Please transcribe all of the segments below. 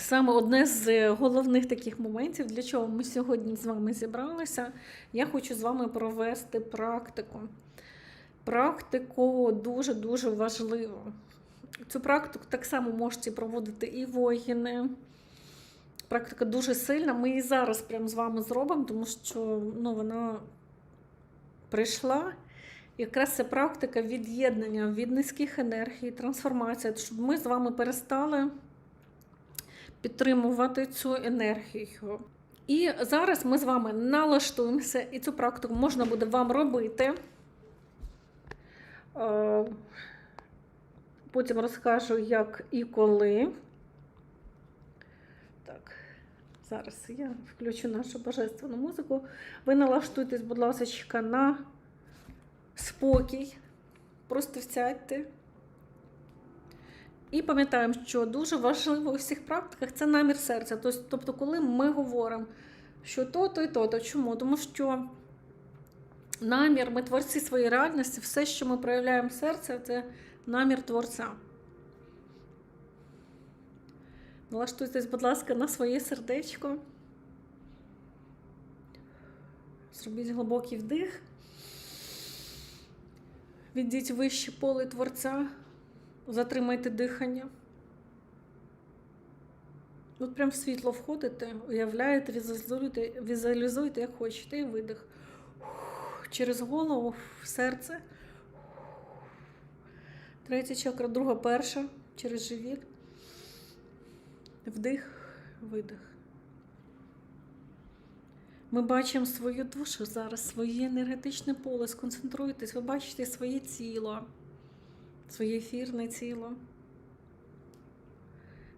саме одне з головних таких моментів, для чого ми сьогодні з вами зібралися, я хочу з вами провести практику. Практику дуже-дуже важливу. Цю практику так само можете проводити і воїни. Практика дуже сильна. Ми її зараз прямо з вами зробимо, тому що ну, вона прийшла. Якраз це практика від'єднання від низьких енергій, трансформація, щоб ми з вами перестали підтримувати цю енергію. І зараз ми з вами налаштуємося, і цю практику можна буде вам робити. Е, Потім розкажу, як і коли. Так, зараз я включу нашу божественну музику. Ви налаштуйтесь, будь ласка, на спокій. Просто сядьте. І пам'ятаємо, що дуже важливо у всіх практиках це намір серця. Тобто, коли ми говоримо, що то-то і то-то. Чому? Тому що намір, ми творці своєї реальності, все, що ми проявляємо серця, це намір творця. Налаштуйтесь, будь ласка, на своє сердечко. Зробіть глибокий вдих. Відійдіть вище поле творця. Затримайте дихання. От прям в світло входите, уявляєте, візуалізуєте, візуалізуєте, як хочете, і видих. Через голову в серце. Третя чакра, друга, перша, через живіт. Вдих, видих. Ми бачимо свою душу зараз, своє енергетичне поле. Сконцентруйтесь, ви бачите своє тіло, своє ефірне тіло,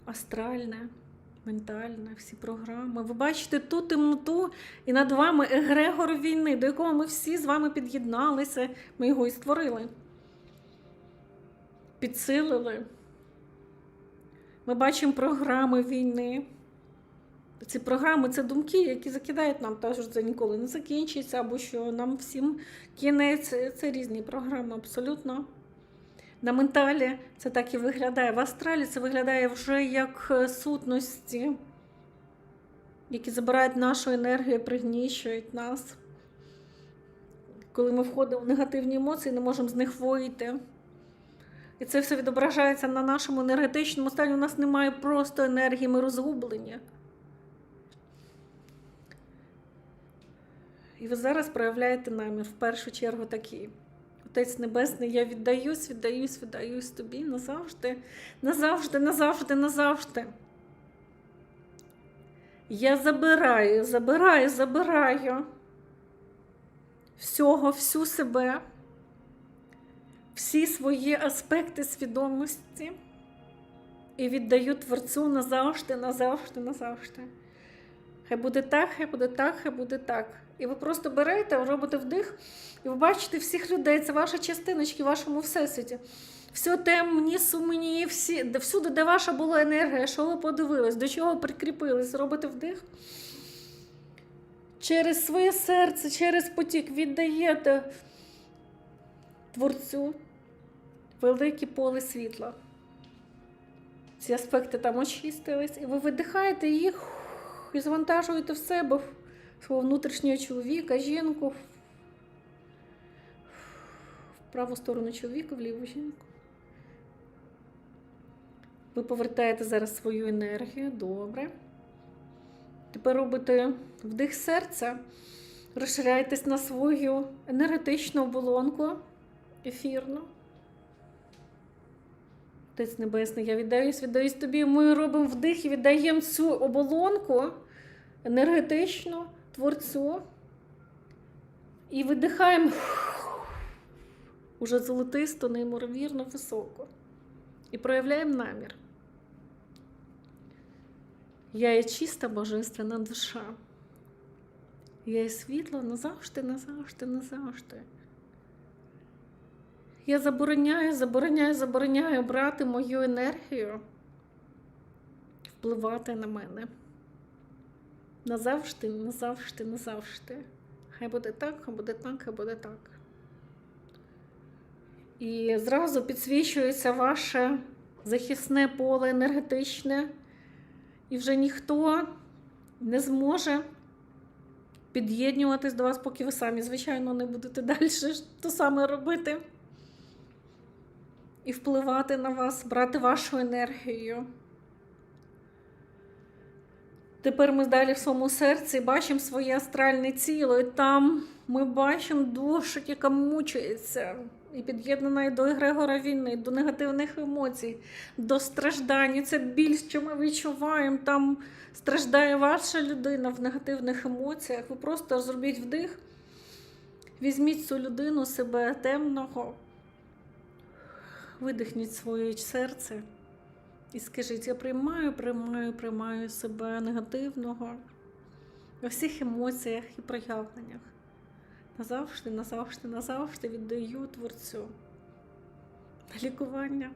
астральне, ментальне, всі програми. Ви бачите ту темноту і над вами егрегор війни, до якого ми всі з вами під'єдналися, ми його і створили, підсилили. Ми бачимо програми війни. Ці програми це думки, які закидають нам, те, що це ніколи не закінчиться, або що нам всім кінець. Це різні програми абсолютно. На менталі це так і виглядає. В астралі це виглядає вже як е, сутності, які забирають нашу енергію, пригніщують нас. Коли ми входимо в негативні емоції, не можемо з них вийти. І це все відображається на нашому енергетичному стані. У нас немає просто енергії, ми розгублені. І ви зараз проявляєте намір в першу чергу такий. Отець Небесний, я віддаюсь, віддаюсь, віддаюсь тобі назавжди, назавжди, назавжди, назавжди. Я забираю, забираю, забираю всього, всю себе, всі свої аспекти свідомості і віддаю Творцю назавжди, назавжди, назавжди. Хай буде так, хай буде так, хай буде так. І ви просто берете, робите вдих, і ви бачите всіх людей. Це ваші частиночки в вашому всесвіті. Все темні, сумні, всі, всюди, де ваша була енергія, що ви подивились, до чого прикріпились, робите вдих. Через своє серце, через потік віддаєте творцю велике поле світла. Ці аспекти там очистились, і ви видихаєте їх і завантажуєте в себе свого внутрішнього чоловіка, жінку, в праву сторону чоловіка, в ліву жінку. Ви повертаєте зараз свою енергію, добре. Тепер робите вдих серця, розширяєтесь на свою енергетичну оболонку ефірну. Отець Небесний, я віддаюсь, віддаюсь тобі. Ми робимо вдих і віддаємо цю оболонку енергетичну творцю. І видихаємо уже золотисто, неймовірно високо. І проявляємо намір. Я є чиста божественна душа. Я є світло назавжди, назавжди, назавжди. Я забороняю, забороняю, забороняю брати мою енергію, впливати на мене. Назавжди, назавжди, назавжди. Хай буде так, хай буде так, хай буде так. І зразу підсвічується ваше захисне поле енергетичне, І вже ніхто не зможе під'єднуватись до вас, поки ви самі, звичайно, не будете далі то саме робити. І впливати на вас, брати вашу енергію. Тепер ми далі в своєму серці бачимо своє астральне тіло, і там ми бачимо душу, яка мучається, і під'єднана до Егрегора війни, до негативних емоцій, до страждань. І Це біль, що ми відчуваємо. Там страждає ваша людина в негативних емоціях. Ви просто зробіть вдих, візьміть цю людину себе темного, видихніть своє серце. І скажіть, я приймаю, приймаю, приймаю себе негативного у всіх емоціях і проявленнях. Назавжди, назавжди, назавжди віддаю Творцю на лікування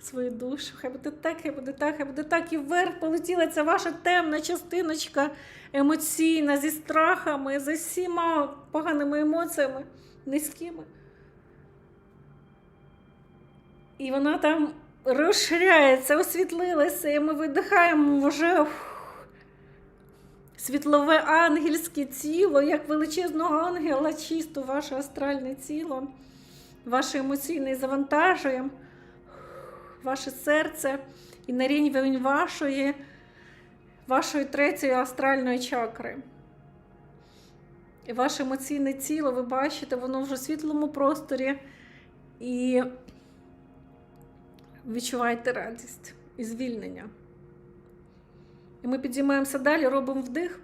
свою душу. Хай буде так, хай буде так, хай буде так. І вверх полетіла ця ваша темна частиночка емоційна зі страхами, з усіма поганими емоціями, низькими. І вона там розширяється, освітлилася, і ми видихаємо вже світлове ангельське тіло, як величезного ангела, чисто ваше астральне тіло, ваше емоційне завантажуємо, ваше серце і на рівень вашої, вашої третьої астральної чакри. І ваше емоційне тіло, ви бачите, воно вже в світлому просторі. І відчуваєте радість і звільнення. І ми підіймаємося далі, робимо вдих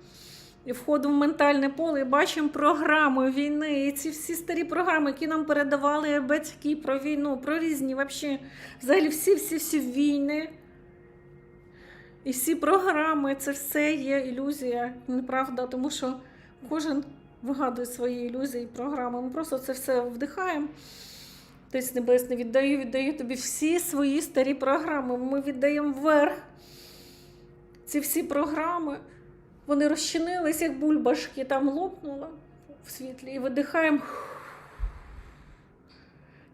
і входимо в ментальне поле і бачимо програми війни. І ці всі старі програми, які нам передавали батьки про війну, про різні вообще, взагалі всі-всі-всі війни. І всі програми, це все є ілюзія, неправда, тому що кожен вигадує свої ілюзії, програми. Ми просто це все вдихаємо. Отець Небесний, віддаю, віддаю тобі всі свої старі програми. Ми віддаємо вверх. Ці всі програми, вони розчинились, як бульбашки, там лопнуло в світлі, і видихаємо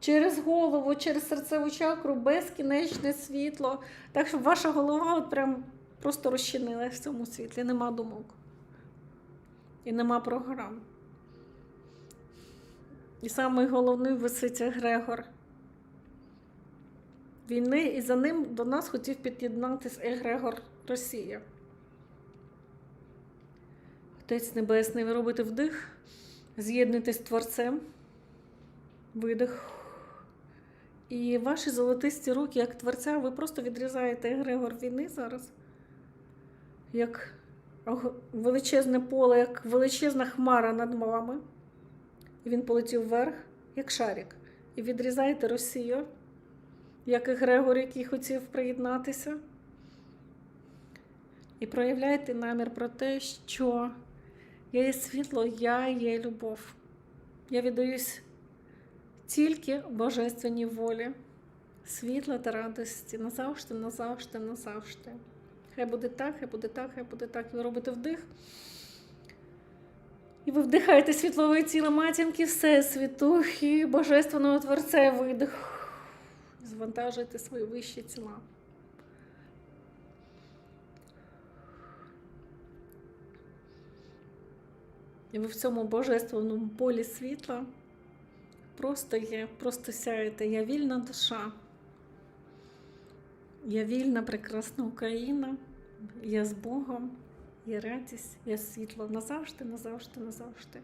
через голову, через серцеву чакру, безкінечне світло. Так, щоб ваша голова от прям просто розчинилась в цьому світлі. Нема думок. І нема програм. І самий головний висить Егрегор війни, і за ним до нас хотів під'єднатися Егрегор Росія. Отець Небесний, ви робите вдих, з'єднуйтесь з Творцем, видих. І ваші золотисті руки, як творця, ви просто відрізаєте Егрегор війни зараз, як величезне поле, як величезна хмара над вами. І він полетів вверх, як шарик. І відрізаєте Росію, як і Грегор, який хотів приєднатися. І проявляєте намір про те, що я є світло, я є любов. Я віддаюсь тільки божественній волі, світла та радості назавжди, назавжди, назавжди. Хай буде так, хай буде так, хай буде так. І ви робите вдих. І ви вдихаєте світлове тіло матінки Всесвіту і Божественного Творця видих. Звантажуєте свої вищі тіла. І ви в цьому божественному полі світла просто є, просто сяєте. Я вільна душа. Я вільна, прекрасна Україна. Я з Богом є радість, є світло назавжди, назавжди, назавжди.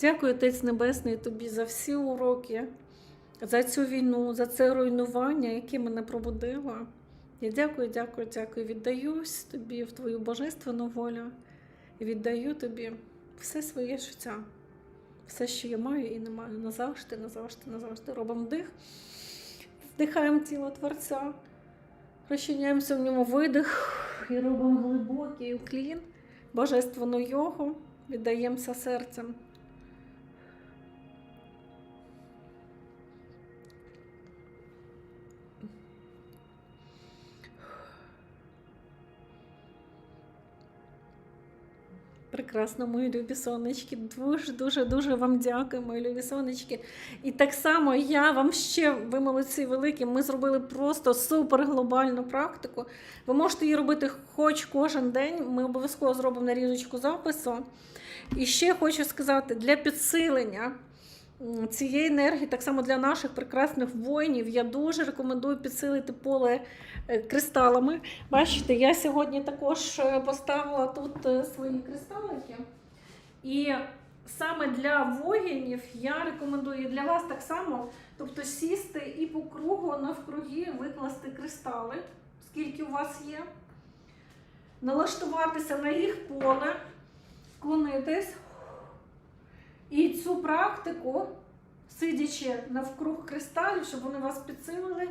Дякую, Отець Небесний, тобі за всі уроки, за цю війну, за це руйнування, яке мене пробудило. Я дякую, дякую, дякую. Віддаюсь тобі в твою божественну волю і віддаю тобі все своє життя, все, що я маю і не маю. Назавжди, назавжди, назавжди. Робимо вдих, вдихаємо тіло Творця, розчиняємося в ньому видих і глибокий уклін божественну йогу, віддаємося серцем. Прекрасно, мої любі сонечки. Дуже, дуже, дуже вам дякую, мої любі сонечки. І так само я вам ще, ви молодці великі, ми зробили просто супер глобальну практику. Ви можете її робити хоч кожен день. Ми обов'язково зробимо нарізочку запису. І ще хочу сказати, для підсилення цієї енергії, так само для наших прекрасних воїнів, я дуже рекомендую підсилити поле е, кристалами. Бачите, я сьогодні також е, поставила тут е, свої кристалики. І саме для воїнів я рекомендую для вас так само, тобто сісти і по кругу навкруги викласти кристали, скільки у вас є, налаштуватися на їх поле, вклонитись. І цю практику, сидячи навкруг кристалів, щоб вони вас підсилили,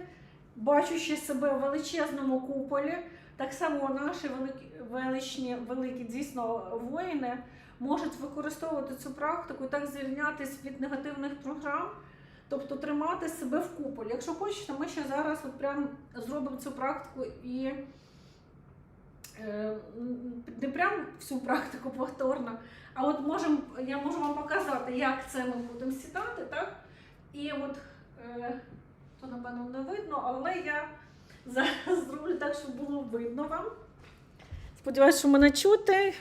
бачучи себе в величезному куполі, так само наші великі, величні, великі дійсно воїни можуть використовувати цю практику і так звільнятись від негативних програм, тобто тримати себе в куполі. Якщо хочете, ми ще зараз от прям зробимо цю практику і не прям всю практику повторно, а от можем, я можу вам показати, як це ми будемо сідати, так? І от е, то напевно не видно, але я зараз зроблю так, щоб було видно вам. Сподіваюсь, що мене чути.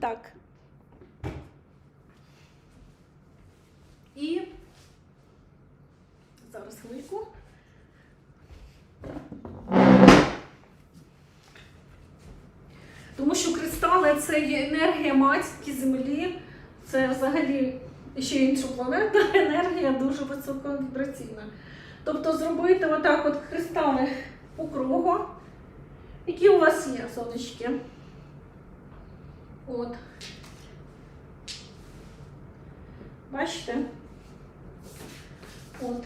Так. І зараз хвильку. Тому що це є енергія матінки землі, це взагалі ще інша планета, енергія дуже високовібраційна. Тобто зробити отак от кристали по кругу, які у вас є, сонечки. От. Бачите? От.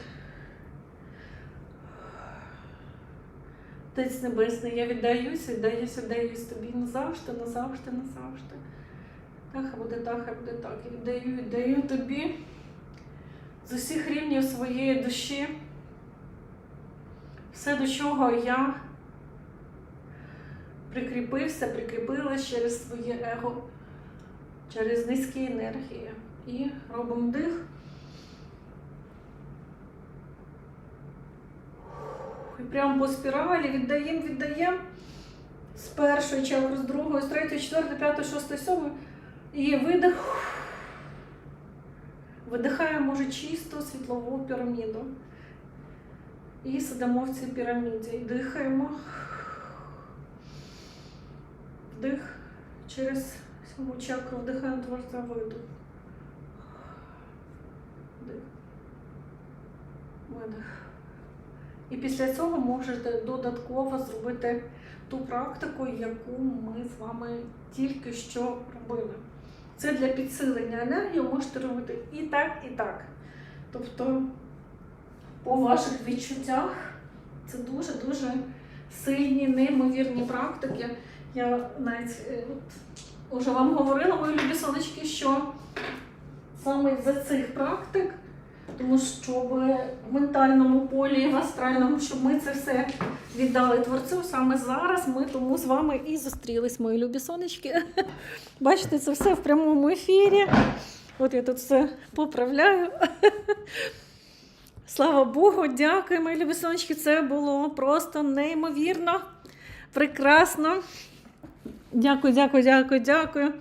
Отець Небесний, я віддаюся, віддаюся, віддаюсь тобі назавжди, назавжди, назавжди. Так, буде так, хай буде так. Я віддаю, віддаю тобі з усіх рівнів своєї душі. Все, до чого я прикріпився, прикріпилась через своє его, через низькі енергії. І робимо дих. І прямо по спіралі віддаємо, віддаємо з першої чакри, з другої, з третьої, четвертої, п'ятої, шостої, сьомої. І видих. Видихаємо може чисту світлову піраміду. І сидимо в цій піраміді. І дихаємо. Вдих через сьому чакру, вдихаємо творця видих. Вдих. Видих. І після цього можете додатково зробити ту практику, яку ми з вами тільки що робили. Це для підсилення енергії можете робити і так, і так. Тобто, по ваших відчуттях це дуже-дуже сильні, неймовірні практики. Я навіть е, от, уже вам говорила, мої любі сонечки, що саме за цих практик тому що в ментальному полі, в астральному, щоб ми це все віддали творцю. Саме зараз ми тому з вами і зустрілись, мої любі сонечки. Бачите, це все в прямому ефірі. От я тут все поправляю. Слава Богу, дякую, мої любі сонечки. Це було просто неймовірно, прекрасно. Дякую, дякую, дякую, дякую.